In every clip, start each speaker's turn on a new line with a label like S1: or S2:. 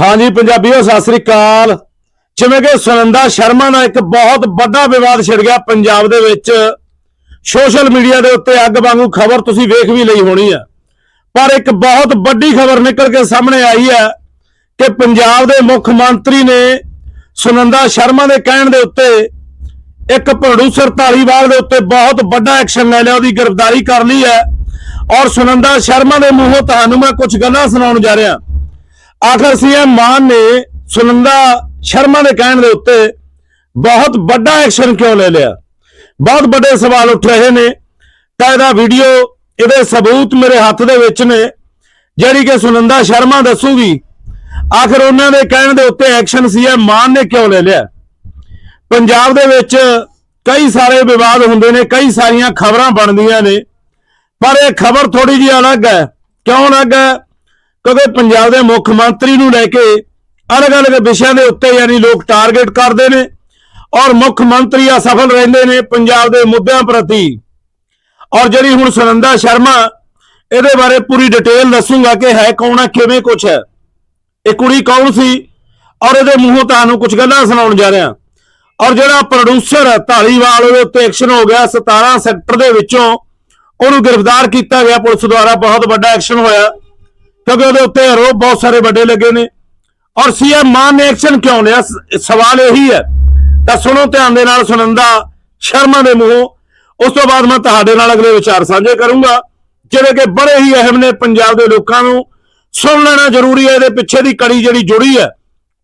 S1: ਹਾਂਜੀ ਪੰਜਾਬੀਓ, ਸਤਿ ਸ੍ਰੀ ਅਕਾਲ। ਜਿਵੇਂ ਕਿ ਸੁਨੰਦਾ ਸ਼ਰਮਾ ਦਾ ਇੱਕ ਬਹੁਤ ਵੱਡਾ ਵਿਵਾਦ ਛਿੜ ਗਿਆ ਪੰਜਾਬ ਦੇ ਵਿੱਚ। ਸੋਸ਼ਲ ਮੀਡੀਆ ਦੇ ਉੱਤੇ ਅੱਗ ਵਾਂਗੂ ਖਬਰ ਤੁਸੀਂ ਵੇਖ ਵੀ ਲਈ ਹੋਣੀ ਆ। ਪਰ ਇੱਕ ਬਹੁਤ ਵੱਡੀ ਖਬਰ ਨਿਕਲ ਕੇ ਸਾਹਮਣੇ ਆਈ ਹੈ ਕਿ ਪੰਜਾਬ ਦੇ ਮੁੱਖ ਮੰਤਰੀ ਨੇ ਸੁਨੰਦਾ ਸ਼ਰਮਾ ਦੇ ਕਹਿਣ ਦੇ ਉੱਤੇ ਇੱਕ ਪ੍ਰੋਡਿਊਸਰ ਧਾਲੀਵਾਲ ਦੇ ਉੱਤੇ ਬਹੁਤ ਵੱਡਾ ਐਕਸ਼ਨ ਲੈ ਲਿਆ, ਉਹਦੀ ਗ੍ਰਿਫਤਾਰੀ ਕਰ ਲਈ ਹੈ। ਔਰ ਸੁਨੰਦਾ ਸ਼ਰਮਾ ਦੇ ਮੂੰਹੋਂ ਤੁਹਾਨੂੰ ਮੈਂ ਕੁਝ ਗੱਲਾਂ ਸੁਣਾਉਣ ਜਾ ਰਿਹਾ। ਆਖਰ ਸੀਐਮ ਮਾਨ ਨੇ ਸੁਨੰਦਾ ਸ਼ਰਮਾ ਦੇ ਕਹਿਣ ਦੇ ਉੱਤੇ ਬਹੁਤ ਵੱਡਾ ਐਕਸ਼ਨ ਕਿਉਂ ਲੈ ਲਿਆ? ਬਹੁਤ ਵੱਡੇ ਸਵਾਲ ਉੱਠ ਰਹੇ ਨੇ। ਤਾਂ ਇਹਦਾ ਵੀਡੀਓ ਇਹਦੇ ਸਬੂਤ ਮੇਰੇ ਹੱਥ ਦੇ ਵਿੱਚ ਨੇ, ਜਿਹੜੀ ਕਿ ਸੁਨੰਦਾ ਸ਼ਰਮਾ ਦੱਸੂਗੀ। ਆਖਰ ਉਹਨਾਂ ਦੇ ਕਹਿਣ ਦੇ ਉੱਤੇ ਐਕਸ਼ਨ ਸੀਐਮ ਮਾਨ ਨੇ ਕਿਉਂ ਲੈ ਲਿਆ? ਪੰਜਾਬ ਦੇ ਵਿੱਚ ਕਈ ਸਾਰੇ ਵਿਵਾਦ ਹੁੰਦੇ ਨੇ, ਕਈ ਸਾਰੀਆਂ ਖਬਰਾਂ ਬਣਦੀਆਂ ਨੇ, ਪਰ ਇਹ ਖਬਰ ਥੋੜੀ ਜਿਹੀ ਅਲੱਗ ਹੈ। ਕਿਉਂ ਅਲੱਗ ਹੈ? ਕਿਉਂਕਿ ਪੰਜਾਬ ਦੇ ਮੁੱਖ ਮੰਤਰੀ ਨੂੰ ਲੈ ਕੇ ਅਲੱਗ-ਅਲੱਗ ਵਿਸ਼ਿਆਂ ਦੇ ਉੱਤੇ ਯਾਨੀ ਲੋਕ ਟਾਰਗੇਟ ਕਰਦੇ ਨੇ ਔਰ ਮੁੱਖ ਮੰਤਰੀ ਅਸਫਲ ਰਹਿੰਦੇ ਨੇ ਪੰਜਾਬ ਦੇ ਮੁੱਦਿਆਂ ਪ੍ਰਤੀ। ਔਰ ਜਿਹੜੀ ਹੁਣ ਸੁਨੰਦਾ ਸ਼ਰਮਾ, ਇਹਦੇ ਬਾਰੇ ਪੂਰੀ ਡਿਟੇਲ ਦੱਸੂਗਾ ਕਿ ਹੈ ਕੌਣ ਹੈ ਕਿਵੇਂ ਕੁਛ ਹੈ। ਇਹ ਕੁੜੀ ਕੌਣ ਸੀ ਔਰ ਇਹਦੇ ਮੂੰਹੋਂ ਤੁਹਾਨੂੰ ਕੁਝ ਗੱਲਾਂ ਸੁਣਾਉਣ ਜਾ ਰਿਹਾ। ਔਰ ਜਿਹੜਾ ਪ੍ਰੋਡਿਊਸਰ ਹੈ ਢਾਲੀਵਾਲ ਉਹਦੇ ਉੱਤੇ ਐਕਸ਼ਨ ਹੋ ਗਿਆ 17 ਸੈਕਟਰ ਦੇ ਵਿੱਚੋਂ ਉਹਨੂੰ ਗ੍ਰਿਫਤਾਰ ਕੀਤਾ ਗਿਆ। ਪੁਲਿਸ ਦੁਆਰਾ ਬਹੁਤ ਵੱਡਾ ਐਕਸ਼ਨ ਹੋਇਆ। ਕਿਉਂਕਿ ਉਹਦੇ ਉੱਤੇ ਆਰੋਪ ਬਹੁਤ ਸਾਰੇ ਵੱਡੇ ਲੱਗੇ ਨੇ। ਔਰ ਸੀਐਮ ਮਾਨ ਨੇ ਐਕਸ਼ਨ ਕਿਉਂ ਲਿਆ? ਸਵਾਲ ਇਹੀ ਹੈ। ਤਾਂ ਸੁਣੋ ਧਿਆਨ ਦੇ ਨਾਲ ਸੁਨੰਦਾ ਸ਼ਰਮਾ ਦੇ ਮੂੰਹੋਂ। ਉਸ ਤੋਂ ਬਾਅਦ ਮੈਂ ਤੁਹਾਡੇ ਨਾਲ ਅਗਲੇ ਵਿਚਾਰ ਸਾਂਝੇ ਕਰੂੰਗਾ। ਜਿਹੜੇ ਕਿ ਬੜੇ ਹੀ ਅਹਿਮ ਨੇ ਪੰਜਾਬ ਦੇ ਲੋਕਾਂ ਨੂੰ। ਸੁਣ ਲੈਣਾ ਜ਼ਰੂਰੀ ਹੈ, ਇਹਦੇ ਪਿੱਛੇ ਦੀ ਕੜੀ ਜਿਹੜੀ ਜੁੜੀ ਹੈ,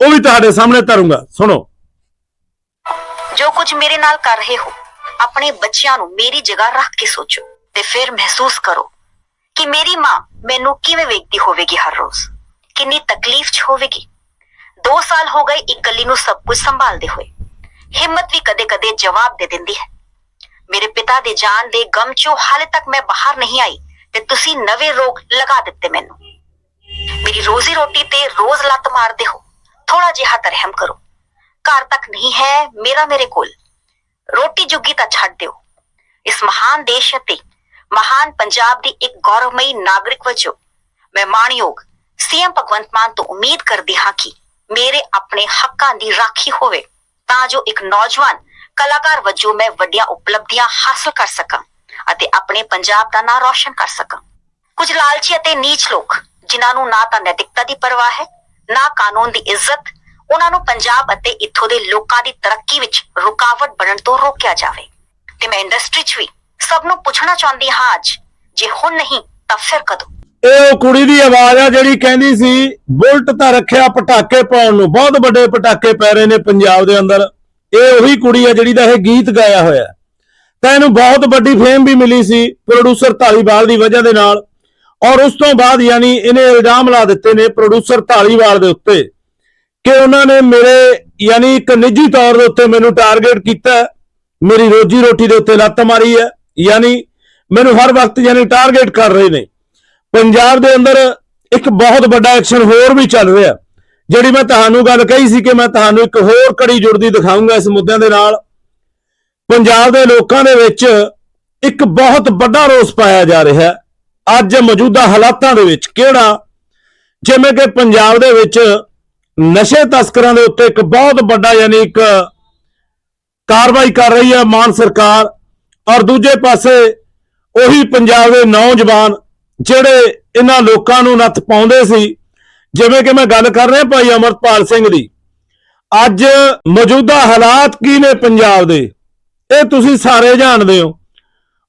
S1: ਉਹ ਵੀ ਤੁਹਾਡੇ ਸਾਹਮਣੇ ਧਰੂੰਗਾ ਸੁਣੋ।
S2: ਜੋ ਕੁਝ ਮੇਰੇ ਨਾਲ ਕਰ ਰਹੇ ਹੋ, ਆਪਣੇ ਬੱਚਿਆਂ ਨੂੰ ਮੇਰੀ ਜਗ੍ਹਾ ਰੱਖ ਕੇ ਸੋਚੋ ਤੇ ਫਿਰ ਮਹਿਸੂਸ ਕਰੋ। ਕਿ ਮੇਰੀ ਮਾਂ ਮੈਨੂੰ ਕਿਵੇਂ ਵੇਖਦੀ ਹੋਵੇਗੀ ਹਰ ਰੋਜ਼? ਕਿੰਨੀ ਤਕਲੀਫ 'ਚ ਹੋਵੇਗੀ? 2 ਸਾਲ ਹੋ ਗਏ ਇਕੱਲੀ ਨੂੰ ਸਭ ਕੁਝ ਸੰਭਾਲਦੇ ਹੋਏ। ਹਿੰਮਤ ਵੀ ਕਦੇ-ਕਦੇ ਜਵਾਬ ਦੇ ਦਿੰਦੀ ਹੈ। ਮੇਰੇ ਪਿਤਾ ਦੇ ਜਾਨ ਦੇ ਗਮ 'ਚੋਂ ਹਾਲੇ ਤੱਕ ਮੈਂ ਬਾਹਰ ਨਹੀਂ ਆਈ ਤੇ ਤੁਸੀਂ ਨਵੇਂ ਰੋਗ ਲਗਾ ਦਿੱਤੇ ਮੈਨੂੰ। ਮੇਰੀ ਰੋਜ਼ੀ ਰੋਟੀ ਤੇ ਰੋਜ਼ ਲੱਤ ਮਾਰਦੇ ਹੋ। ਥੋੜਾ ਜਿਹਾ ਤਰਹਮ ਕਰੋ। ਘਰ ਤੱਕ ਨਹੀਂ ਹੈ, ਮੇਰਾ ਮੇਰੇ ਕੋਲ। ਰੋਟੀ ਜੁਗੀ ਤਾਂ ਛੱਡ ਦਿਓ। ਇਸ ਮਹਾਨ ਦੇਸ਼ ਅਤੇ ਮਹਾਨ ਪੰਜਾਬ ਦੀ ਇੱਕ ਗੌਰਵਮਈ ਨਾਗਰਿਕ ਵਜੋਂ ਮੈਂ ਮਾਣਯੋਗ ਸੀਐਮ ਭਗਵੰਤ ਮਾਨ ਤੋਂ ਉਮੀਦ ਕਰਦੀ ਹਾਂ ਕਿ ਮੇਰੇ ਆਪਣੇ ਹੱਕਾਂ ਦੀ ਰਾਖੀ ਹੋਵੇ, ਤਾਂ ਜੋ ਇੱਕ ਨੌਜਵਾਨ ਕਲਾਕਾਰ ਵਜੋਂ ਮੈਂ ਵੱਡੀਆਂ ਉਪਲਬਧੀਆਂ ਹਾਸਲ ਕਰ ਸਕਾਂ ਅਤੇ ਆਪਣੇ ਪੰਜਾਬ ਦਾ ਨਾਂ ਰੌਸ਼ਨ ਕਰ ਸਕਾਂ। ਕੁਝ ਲਾਲਚੀ ਅਤੇ ਨੀਚ ਲੋਕ, ਜਿਨ੍ਹਾਂ ਨੂੰ ਨਾ ਤਾਂ ਨੈਤਿਕਤਾ ਦੀ ਪਰਵਾਹ ਹੈ, ਨਾ ਕਾਨੂੰਨ ਦੀ ਇੱਜ਼ਤ, ਉਹਨਾਂ ਨੂੰ ਪੰਜਾਬ ਅਤੇ ਇੱਥੋਂ ਦੇ ਲੋਕਾਂ ਦੀ ਤਰੱਕੀ ਵਿੱਚ ਰੁਕਾਵਟ ਬਣਨ ਤੋਂ ਰੋਕਿਆ ਜਾਵੇ। ਤੇ ਮੈਂ ਇੰਡਸਟਰੀ 'ਚ ਵੀ ਸਭ ਨੂੰ ਪੁੱਛਣਾ ਚਾਹੁੰਦੀ ਹਾਂ ਅੱਜ। ਜੇ ਹੁਣ ਨਹੀਂ, ਤਾਂ ਫਿਰ ਕਦੋਂ?
S1: ਇਹ ਉਹ ਕੁੜੀ ਦੀ ਆਵਾਜ਼ ਆ ਜਿਹੜੀ ਕਹਿੰਦੀ ਸੀ, ਬੁਲਟ ਤਾਂ ਰੱਖਿਆ ਪਟਾਕੇ ਪਾਉਣ ਨੂੰ। ਬਹੁਤ ਵੱਡੇ ਪਟਾਕੇ ਪੈ ਰਹੇ ਨੇ ਪੰਜਾਬ ਦੇ ਅੰਦਰ। ਇਹ ਉਹੀ ਕੁੜੀ ਆ ਜਿਹੜੀ ਦਾ ਇਹ ਗੀਤ ਗਾਇਆ ਹੋਇਆ ਤਾਂ ਇਹਨੂੰ ਬਹੁਤ ਵੱਡੀ ਫੇਮ ਵੀ ਮਿਲੀ ਸੀ ਪ੍ਰੋਡਿਊਸਰ ਢਾਲੀਵਾਲ ਦੀ ਵਜ੍ਹਾ ਦੇ ਨਾਲ। ਔਰ ਉਸ ਤੋਂ ਬਾਅਦ ਯਾਨੀ ਇਹਨੇ ਇਲਜ਼ਾਮ ਲਾ ਦਿੱਤੇ ਨੇ ਪ੍ਰੋਡਿਊਸਰ ਢਾਲੀਵਾਲ ਦੇ ਉੱਤੇ ਕਿ ਉਹਨਾਂ ਨੇ ਮੇਰੇ ਯਾਨੀ ਇੱਕ ਨਿੱਜੀ ਤੌਰ ਦੇ ਉੱਤੇ ਮੈਨੂੰ ਟਾਰਗੇਟ ਕੀਤਾ ਮੇਰੀ ਰੋਜੀ ਰੋਟੀ ਦੇ ਉੱਤੇ ਲੱਤ ਮਾਰੀ ਹੈ। ਯਾਨੀ ਮੈਨੂੰ ਹਰ ਵਕਤ ਯਾਨੀ ਟਾਰਗੇਟ ਕਰ ਰਹੇ ਨੇ। ਪੰਜਾਬ ਦੇ ਅੰਦਰ ਇੱਕ ਬਹੁਤ ਵੱਡਾ ਐਕਸ਼ਨ ਹੋਰ ਵੀ ਚੱਲ ਰਿਹਾ। ਜਿਹੜੀ ਮੈਂ ਤੁਹਾਨੂੰ ਗੱਲ ਕਹੀ ਸੀ ਕਿ ਮੈਂ ਤੁਹਾਨੂੰ ਇੱਕ ਹੋਰ ਕੜੀ ਜੁੜਦੀ ਦਿਖਾਉਂਗਾ ਇਸ ਮੁੱਦਿਆਂ ਦੇ ਨਾਲ। ਪੰਜਾਬ ਦੇ ਲੋਕਾਂ ਦੇ ਵਿੱਚ ਇੱਕ ਬਹੁਤ ਵੱਡਾ ਰੋਸ ਪਾਇਆ ਜਾ ਰਿਹਾ। ਹੈ ਅੱਜ ਮੌਜੂਦਾ ਹਾਲਾਤਾਂ ਦੇ ਵਿੱਚ ਕਿਹੜਾ? ਜਿਵੇਂ ਕਿ ਪੰਜਾਬ ਦੇ ਵਿੱਚ ਨਸ਼ੇ ਤਸਕਰਾਂ ਦੇ ਉੱਤੇ ਇੱਕ ਬਹੁਤ ਵੱਡਾ ਯਾਨੀ ਇੱਕ ਕਾਰਵਾਈ ਕਰ ਰਹੀ ਹੈ ਮਾਨ ਸਰਕਾਰ। ਔਰ ਦੂਜੇ ਪਾਸੇ ਉਹੀ ਪੰਜਾਬ ਦੇ ਨੌਜਵਾਨ ਜਿਹੜੇ ਇਹਨਾਂ ਲੋਕਾਂ ਨੂੰ ਨੱਥ ਪਾਉਂਦੇ ਸੀ। ਜਿਵੇਂ ਕਿ ਮੈਂ ਗੱਲ ਕਰ ਰਿਹਾ ਭਾਈ ਅਮਰਪਾਲ ਸਿੰਘ ਦੀ। ਅੱਜ ਮੌਜੂਦਾ ਹਾਲਾਤ ਕੀ ਨੇ ਪੰਜਾਬ ਦੇ? ਇਹ ਤੁਸੀਂ ਸਾਰੇ ਜਾਣਦੇ ਹੋ।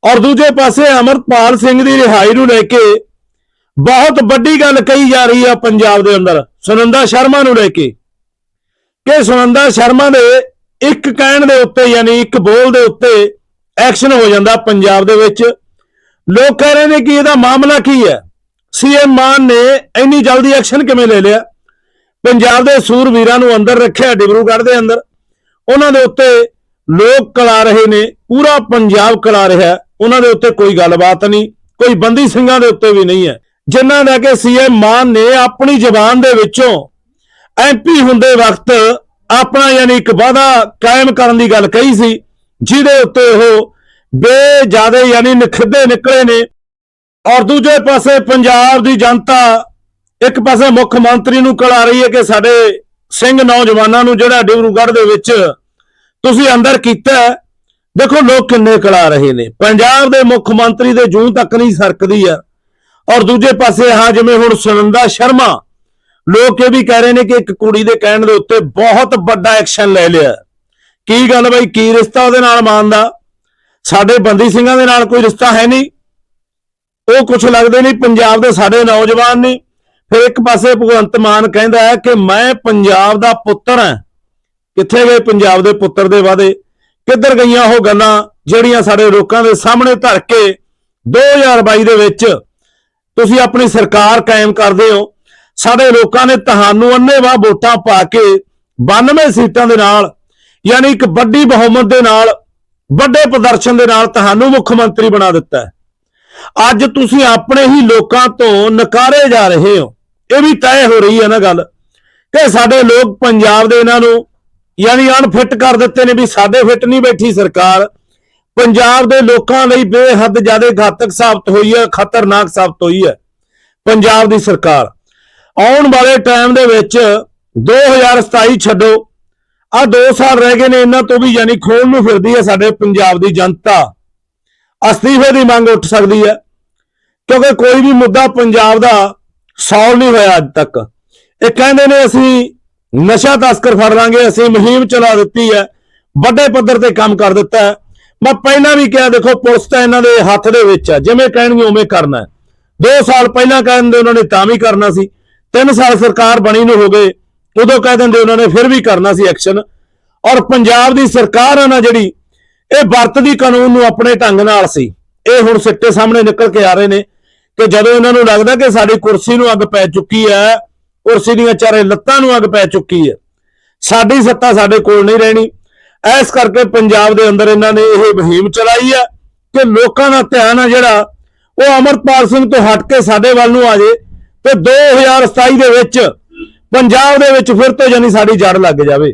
S1: ਔਰ ਦੂਜੇ ਪਾਸੇ ਅਮਰਪਾਲ ਸਿੰਘ ਦੀ ਰਿਹਾਈ ਨੂੰ ਲੈ ਕੇ ਬਹੁਤ ਵੱਡੀ ਗੱਲ ਕਹੀ ਜਾ ਰਹੀ ਆ ਪੰਜਾਬ ਦੇ ਅੰਦਰ, ਸੁਨੰਦਾ ਸ਼ਰਮਾ ਨੂੰ ਲੈ ਕੇ। ਕਿ ਸੁਨੰਦਾ ਸ਼ਰਮਾ ਦੇ ਇੱਕ ਕਹਿਣ ਦੇ ਉੱਤੇ, ਯਾਨੀ ਇੱਕ ਬੋਲ ਦੇ ਉੱਤੇ ਐਕਸ਼ਨ ਹੋ ਜਾਂਦਾ ਪੰਜਾਬ ਦੇ ਵਿੱਚ। ਲੋਕ ਕਹਿ ਰਹੇ ਨੇ ਕਿ ਇਹਦਾ ਮਾਮਲਾ ਕੀ ਹੈ? ਸੀਐਮ ਮਾਨ ਨੇ ਇੰਨੀ ਜਲਦੀ ਐਕਸ਼ਨ ਕਿਵੇਂ ਲੈ ਲਿਆ? ਪੰਜਾਬ ਦੇ ਸੂਰਵੀਰਾਂ ਨੂੰ ਅੰਦਰ ਰੱਖਿਆ ਡਿਬਰੂਗੜ੍ਹ ਦੇ ਅੰਦਰ। ਉਹਨਾਂ ਦੇ ਉੱਤੇ ਲੋਕ ਕਲਾ ਰਹੇ ਨੇ, ਪੂਰਾ ਪੰਜਾਬ ਕਲਾ ਰਿਹਾ। ਉਹਨਾਂ ਦੇ ਉੱਤੇ ਕੋਈ ਗੱਲਬਾਤ ਨਹੀਂ, ਕੋਈ ਬੰਦੀ ਸਿੰਘਾਂ ਦੇ ਉੱਤੇ ਵੀ ਨਹੀਂ ਹੈ। ਜਿਨ੍ਹਾਂ ਦਾ ਕਿ ਸੀਐਮ ਮਾਨ ਨੇ ਆਪਣੀ ਜ਼ਬਾਨ ਦੇ ਵਿੱਚੋਂ ਐਮਪੀ ਹੁੰਦੇ ਵਕਤ ਆਪਣਾ ਯਾਨੀ ਇੱਕ ਵਾਅਦਾ ਕਾਇਮ ਕਰਨ ਦੀ ਗੱਲ ਕਹੀ ਸੀ ਜਿਹਦੇ ਉੱਤੇ ਉਹ ਬੇ ਜਿਆਦੇ ਯਾਨੀ ਨਖਿੱਧੇ ਨਿਕਲੇ ਨੇ। ਔਰ ਦੂਜੇ ਪਾਸੇ ਪੰਜਾਬ ਦੀ ਜਨਤਾ ਇੱਕ ਪਾਸੇ ਮੁੱਖ ਮੰਤਰੀ ਨੂੰ ਕਲ ਰਹੀ ਹੈ ਕਿ ਸਾਡੇ ਸਿੰਘ ਨੌਜਵਾਨਾਂ ਨੂੰ ਜਿਹੜਾ ਡਿਬਰੂਗੜ੍ਹ ਦੇ ਵਿੱਚ ਤੁਸੀਂ ਅੰਦਰ ਕੀਤਾ ਦੇਖੋ ਲੋਕ ਕਿੰਨੇ ਕਲਾ ਰਹੇ ਨੇ। ਪੰਜਾਬ ਦੇ ਮੁੱਖ ਮੰਤਰੀ ਦੇ ਜੂੰ ਤੱਕ ਨਹੀਂ ਸਰਕਦੀ ਆ ਔਰ ਦੂਜੇ ਪਾਸੇ ਹਾਂ ਜਿਵੇਂ ਹੁਣ ਸੁਨੰਦਾ ਸ਼ਰਮਾ, ਲੋਕ ਇਹ ਵੀ ਕਹਿ ਰਹੇ ਨੇ ਕਿ ਇੱਕ ਕੁੜੀ ਦੇ ਕਹਿਣ ਦੇ ਉੱਤੇ ਬਹੁਤ ਵੱਡਾ ਐਕਸ਼ਨ ਲੈ ਲਿਆ ਕੀ ਗੱਲ ਬਈ? ਕੀ ਰਿਸ਼ਤਾ ਉਹਦੇ ਨਾਲ ਮਾਨ ਦਾ? ਸਾਡੇ ਬੰਦੀ ਸਿੰਘਾਂ ਦੇ ਨਾਲ ਕੋਈ ਰਿਸ਼ਤਾ ਹੈ ਨਹੀਂ। ਉਹ ਕੁਝ ਲੱਗਦੇ ਨਹੀਂ। ਪੰਜਾਬ ਦੇ ਸਾਡੇ ਨੌਜਵਾਨ ਨਹੀਂ। ਫਿਰ ਇੱਕ ਪਾਸੇ ਭਗਵੰਤ ਮਾਨ ਕਹਿੰਦਾ ਹੈ ਕਿ ਮੈਂ ਪੰਜਾਬ ਦਾ ਪੁੱਤਰ ਹਾਂ। ਕਿੱਥੇ ਗਏ ਪੰਜਾਬ ਦੇ ਪੁੱਤਰ ਦੇ ਵਾਦੇ ਕਿੱਧਰ ਗਈਆਂ ਉਹ ਗੱਲਾਂ ਜਿਹੜੀਆਂ ਸਾਡੇ ਲੋਕਾਂ ਦੇ ਸਾਹਮਣੇ ਧਰ ਕੇ 2022 ਦੇ ਵਿੱਚ ਤੁਸੀਂ ਆਪਣੀ ਸਰਕਾਰ ਕਾਇਮ ਕਰਦੇ ਹੋ। ਸਾਡੇ ਲੋਕਾਂ ਨੇ ਤੁਹਾਨੂੰ ਅੰਨੇਵਾਹ ਵੋਟਾਂ ਪਾ ਕੇ 92 ਸੀਟਾਂ ਦੇ ਨਾਲ ਯਾਨੀ ਇੱਕ ਵੱਡੀ ਬਹੁਮਤ ਦੇ ਨਾਲ, ਵੱਡੇ ਪ੍ਰਦਰਸ਼ਨ ਦੇ ਨਾਲ ਤੁਹਾਨੂੰ ਮੁੱਖ ਮੰਤਰੀ ਬਣਾ ਦਿੱਤਾ ਹੈ। ਅੱਜ ਤੁਸੀਂ ਆਪਣੇ ਹੀ ਲੋਕਾਂ ਤੋਂ ਨਕਾਰੇ ਜਾ ਰਹੇ ਹੋ। ਇਹ ਵੀ ਤੈਅ ਹੋ ਰਹੀ ਹੈ ਨਾ ਗੱਲ ਕਿ ਸਾਡੇ ਲੋਕ ਪੰਜਾਬ ਦੇ ਇਹਨਾਂ ਨੂੰ ਯਾਨੀ ਅਨਫਿੱਟ ਕਰ ਦਿੱਤੇ ਨੇ ਵੀ ਸਾਡੇ ਫਿੱਟ ਨਹੀਂ ਬੈਠੀ ਸਰਕਾਰ। ਪੰਜਾਬ ਦੇ ਲੋਕਾਂ ਲਈ ਬੇਹੱਦ ਜ਼ਿਆਦਾ ਘਾਤਕ ਸਾਬਤ ਹੋਈ ਹੈ, ਖਤਰਨਾਕ ਸਾਬਤ ਹੋਈ ਹੈ ਪੰਜਾਬ ਦੀ ਸਰਕਾਰ। ਆਉਣ ਵਾਲੇ ਟਾਈਮ ਦੇ ਵਿੱਚ 2027 ਛੱਡੋ। ਆ 2 ਸਾਲ ਰਹਿ ਗਏ ਨੇ, ਇਹਨਾਂ ਤੋਂ ਵੀ ਯਾਨੀ ਖੋਲ ਨੂੰ ਫਿਰਦੀ ਹੈ ਸਾਡੇ ਪੰਜਾਬ ਦੀ ਜਨਤਾ। ਅਸਤੀਫੇ ਦੀ ਮੰਗ ਉੱਠ ਸਕਦੀ ਹੈ, ਕਿਉਂਕਿ ਕੋਈ ਵੀ ਮੁੱਦਾ ਪੰਜਾਬ ਦਾ ਸੋਲਵ ਨਹੀਂ ਹੋਇਆ ਅੱਜ ਤੱਕ। ਇਹ ਕਹਿੰਦੇ ਨੇ ਅਸੀਂ ਨਸ਼ਾ ਤਸਕਰ ਫੜ ਲਾਂਗੇ, ਅਸੀਂ ਮੁਹਿੰਮ ਚਲਾ ਦਿੱਤੀ ਹੈ, ਵੱਡੇ ਪੱਧਰ ਤੇ ਕੰਮ ਕਰ ਦਿੱਤਾ ਹੈ। ਮੈਂ ਪਹਿਲਾਂ ਵੀ ਕਿਹਾ, ਦੇਖੋ, ਪੁਲਿਸ ਤਾਂ ਇਹਨਾਂ ਦੇ ਹੱਥ ਦੇ ਵਿੱਚ ਹੈ, ਜਿਵੇਂ ਕਹਿਣਗੇ ਉਵੇਂ ਕਰਨਾ ਹੈ। 2 ਸਾਲ ਪਹਿਲਾਂ ਕਹਿੰਦੇ ਉਹਨਾਂ ਨੇ ਤਾਂ ਵੀ ਕਰਨਾ ਸੀ 3 ਸਾਲ ਸਰਕਾਰ ਬਣੀ ਨੂੰ ਹੋ ਗਏ। ਉਦੋਂ ਕਹਿ ਦਿੰਦੇ ਉਹਨਾਂ ਨੇ, ਫਿਰ ਵੀ ਕਰਨਾ ਸੀ ਐਕਸ਼ਨ ਔਰ ਪੰਜਾਬ ਦੀ ਸਰਕਾਰ ਆ ਨਾ ਜਿਹੜੀ, ਇਹ ਵਰਤਦੀ ਕਾਨੂੰਨ ਨੂੰ ਆਪਣੇ ਢੰਗ ਨਾਲ ਸੀ। ਇਹ ਹੁਣ ਸਿੱਟੇ ਸਾਹਮਣੇ ਨਿਕਲ ਕੇ ਆ ਰਹੇ ਨੇ ਕਿ ਜਦੋਂ ਇਹਨਾਂ ਨੂੰ ਲੱਗਦਾ ਕਿ ਸਾਡੀ ਕੁਰਸੀ ਨੂੰ ਅੱਗ ਪੈ ਚੁੱਕੀ ਹੈ, ਕੁਰਸੀ ਦੀਆਂ ਚਾਰੇ ਲੱਤਾਂ ਨੂੰ ਅੱਗ ਪੈ ਚੁੱਕੀ ਹੈ, ਸਾਡੀ ਸੱਤਾ ਸਾਡੇ ਕੋਲ ਨਹੀਂ ਰਹਿਣੀ। ਇਸ ਕਰਕੇ ਪੰਜਾਬ ਦੇ ਅੰਦਰ ਇਹਨਾਂ ਨੇ ਇਹ ਮੁਹਿੰਮ ਚਲਾਈ ਹੈ ਕਿ ਲੋਕਾਂ ਦਾ ਧਿਆਨ ਆ ਜਿਹੜਾ, ਉਹ ਅਮਰਪਾਲ ਸਿੰਘ ਤੋਂ ਹਟ ਕੇ ਸਾਡੇ ਵੱਲ ਨੂੰ ਆ ਜੇ ਤੇ 2027 ਦੇ ਵਿੱਚ ਪੰਜਾਬ ਦੇ ਵਿੱਚ ਫਿਰ ਤੋਂ ਜਾਨੀ ਸਾਡੀ ਜੜ ਲੱਗ ਜਾਵੇ।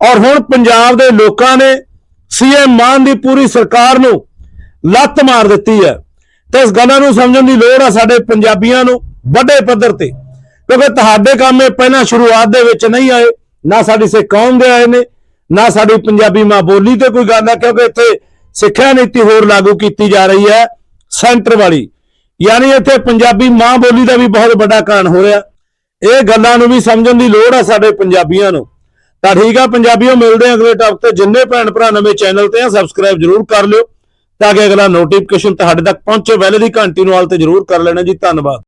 S1: ਔਰ ਹੁਣ ਪੰਜਾਬ ਦੇ ਲੋਕਾਂ ਨੇ ਸੀਐਮ ਮਾਨ ਦੀ ਪੂਰੀ ਸਰਕਾਰ ਨੂੰ ਲੱਤ ਮਾਰ ਦਿੱਤੀ ਹੈ। ਤੇ ਇਸ ਗੱਲਾਂ ਨੂੰ ਸਮਝਣ ਦੀ ਲੋੜ ਆ ਸਾਡੇ ਪੰਜਾਬੀਆਂ ਨੂੰ ਵੱਡੇ ਪੱਧਰ ਤੇ। ਕਿਉਂਕਿ ਤੁਹਾਡੇ ਕੰਮ ਇਹ ਪਹਿਲਾਂ ਸ਼ੁਰੂਆਤ ਦੇ ਵਿੱਚ ਨਹੀਂ ਆਏ। ਨਾ ਸਾਡੀ ਸਿੱਖ ਕੌਮ ਦੇ ਆਏ ਨੇ, ਨਾ ਸਾਡੀ ਪੰਜਾਬੀ ਮਾਂ ਬੋਲੀ ਤੇ ਕੋਈ ਗੱਲ ਹੈ ਕਿਉਂਕਿ ਇੱਥੇ ਸਿੱਖਿਆ ਨੀਤੀ ਹੋਰ ਲਾਗੂ ਕੀਤੀ ਜਾ ਰਹੀ ਹੈ ਸੈਂਟਰ ਵਾਲੀ। ਯਾਨੀ ਇੱਥੇ ਪੰਜਾਬੀ ਮਾਂ ਬੋਲੀ ਦਾ ਵੀ ਬਹੁਤ ਵੱਡਾ ਕਾਰਨ ਹੋ ਰਿਹਾ। ਇਹ ਗੱਲਾਂ ਨੂੰ ਵੀ ਸਮਝਣ ਦੀ ਲੋੜ ਆ ਸਾਡੇ ਪੰਜਾਬੀਆਂ ਨੂੰ। ਤਾਂ ਠੀਕ ਆ, ਪੰਜਾਬੀਓ, ਮਿਲਦੇ ਆ ਅਗਲੇ ਟਾਪ ਤੇ। ਜਿੰਨੇ ਭੈਣ ਭਰਾ ਨਵੇਂ ਚੈਨਲ ਤੇ ਆ ਸਬਸਕ੍ਰਾਈਬ ਜਰੂਰ ਕਰ ਲਿਓ, ਤਾਂ ਕਿ ਅਗਲਾ ਨੋਟੀਫਿਕੇਸ਼ਨ ਤੁਹਾਡੇ ਤੱਕ ਪਹੁੰਚੇ। ਵੈਲੇ ਦੀ ਘੰਟੀ ਨੂੰ ਆਲ ਤੇ ਜਰੂਰ ਕਰ ਲੈਣਾ ਜੀ। ਧੰਨਵਾਦ।